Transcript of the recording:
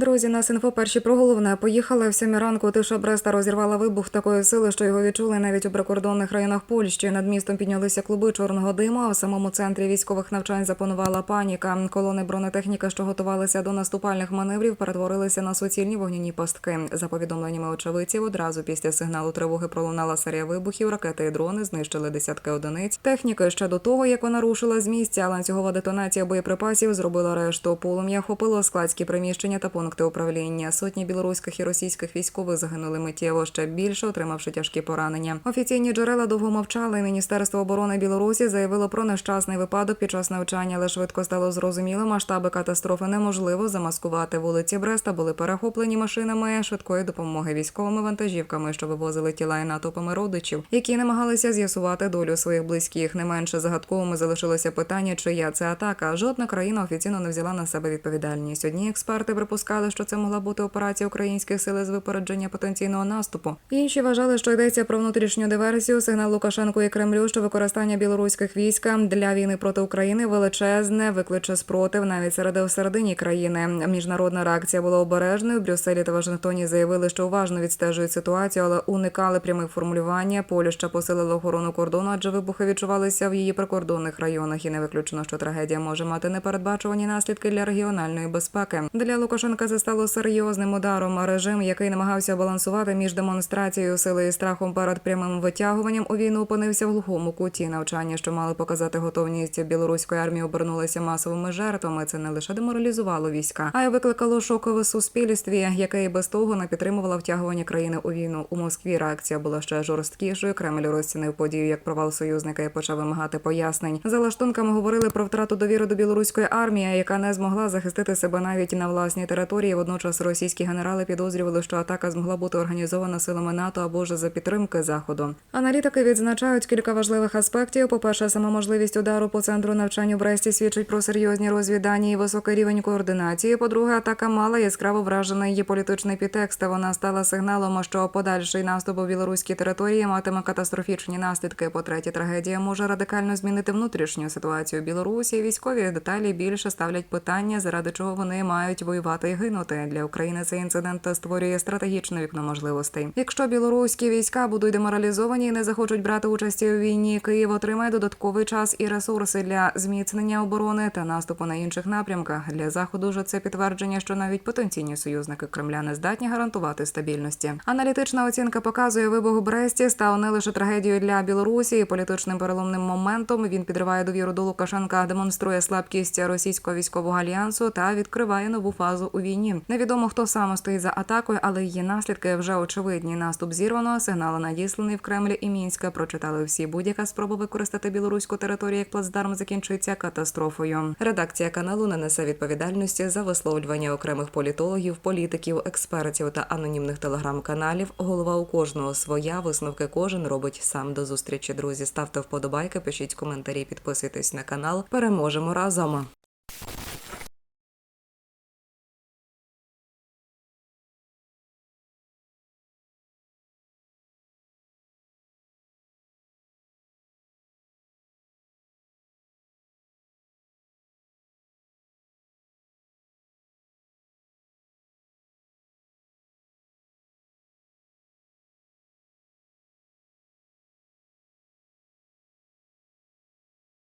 Друзі, нас інфо перші про головне. Поїхали в сьомій ранку. Тиша Бреста розірвала вибух такої сили, що його відчули навіть у прикордонних районах Польщі. Над містом піднялися клуби чорного диму. А в самому центрі військових навчань запанувала паніка. Колони бронетехніки, що готувалися до наступальних маневрів, перетворилися на суцільні вогняні пастки. За повідомленнями очевидців, одразу після сигналу тривоги пролунала серія вибухів. Ракети і дрони знищили десятки одиниць. Техніки ще до того, як вона рушила з місця. Ланцюгова детонація боєприпасів зробила решту. Полум'я охопило складські приміщення та пункти управління. Сотні білоруських і російських військових загинули миттєво ще більше, отримавши тяжкі поранення. Офіційні джерела довго мовчали. Міністерство оборони Білорусі заявило про нещасний випадок під час навчання, але швидко стало зрозуміло, масштаби катастрофи неможливо замаскувати. Вулиці Бреста були перехоплені машинами швидкої допомоги військовими вантажівками, що вивозили тіла і натовпами родичів, які намагалися з'ясувати долю своїх близьких. Не менше загадковими залишилося питання, чия це атака. Жодна країна офіційно не взяла на себе відповідальність. Одні експерти припускали, що це могла бути операція українських сил з випередження потенційного наступу. Інші вважали, що йдеться про внутрішню диверсію. Сигнал Лукашенку і Кремлю, що використання білоруських військ для війни проти України величезне, викличе спротив навіть серед всередині країни. Міжнародна реакція була обережною. Брюсселі та Вашингтоні заявили, що уважно відстежують ситуацію, але уникали прямих формулювання. Польща посилила охорону кордону, адже вибухи відчувалися в її прикордонних районах. І не виключено, що трагедія може мати непередбачувані наслідки для регіональної безпеки. Для Лукашенка це стало серйозним ударом. А Режим, який намагався балансувати між демонстрацією сили і страхом перед прямим витягуванням у війну, опинився в глухому куті. Навчання, що мали показати готовність білоруської армії, обернулися масовими жертвами. Це не лише деморалізувало війська, а й викликало шокове суспільстві, яке і без того не підтримувало втягування країни у війну. У Москві реакція була ще жорсткішою. Кремль розцінив подію як провал союзника і почав вимагати пояснень. За лаштунками говорили про втрату довіри до білоруської армії, яка не змогла захистити себе навіть на власній території. Водночас російські генерали підозрювали, що атака змогла бути організована силами НАТО або ж за підтримки заходу. Аналітики відзначають кілька важливих аспектів. По перше, сама можливість удару по центру навчань у Бресті свідчить про серйозні розвідання і високий рівень координації. По-друге, атака мала яскраво вражений її політичний підтекст. Вона стала сигналом, що подальший наступ у білоруській території матиме катастрофічні наслідки. По третє, трагедія може радикально змінити внутрішню ситуацію Білорусі. Військові деталі більше ставлять питання, заради чого вони мають воювати і гинути. Для України цей інцидент створює стратегічне вікно можливостей. Якщо білоруські війська будуть деморалізовані і не захочуть брати участі у війні, Київ отримає додатковий час і ресурси для зміцнення оборони та наступу на інших напрямках. Для заходу ж це підтвердження, що навіть потенційні союзники Кремля не здатні гарантувати стабільності. Аналітична оцінка показує, вибух у Бресті став не лише трагедією для Білорусі, і політичним переломним моментом. Він підриває довіру до Лукашенка, демонструє слабкість російського військового альянсу та відкриває нову фазу у війні. Невідомо хто саме стоїть за атакою, але її наслідки вже очевидні. Наступ зірвано, сигнали надісланий в Кремлі і Мінська. Прочитали всі. Будь-яка спроба використати білоруську територію як плацдарм закінчується катастрофою. Редакція каналу не несе відповідальності за висловлювання окремих політологів, політиків, експертів та анонімних телеграм-каналів. Голова у кожного своя. Висновки кожен робить сам до зустрічі. Друзі, ставте вподобайки, пишіть коментарі, підписуйтесь на канал. Переможемо разом.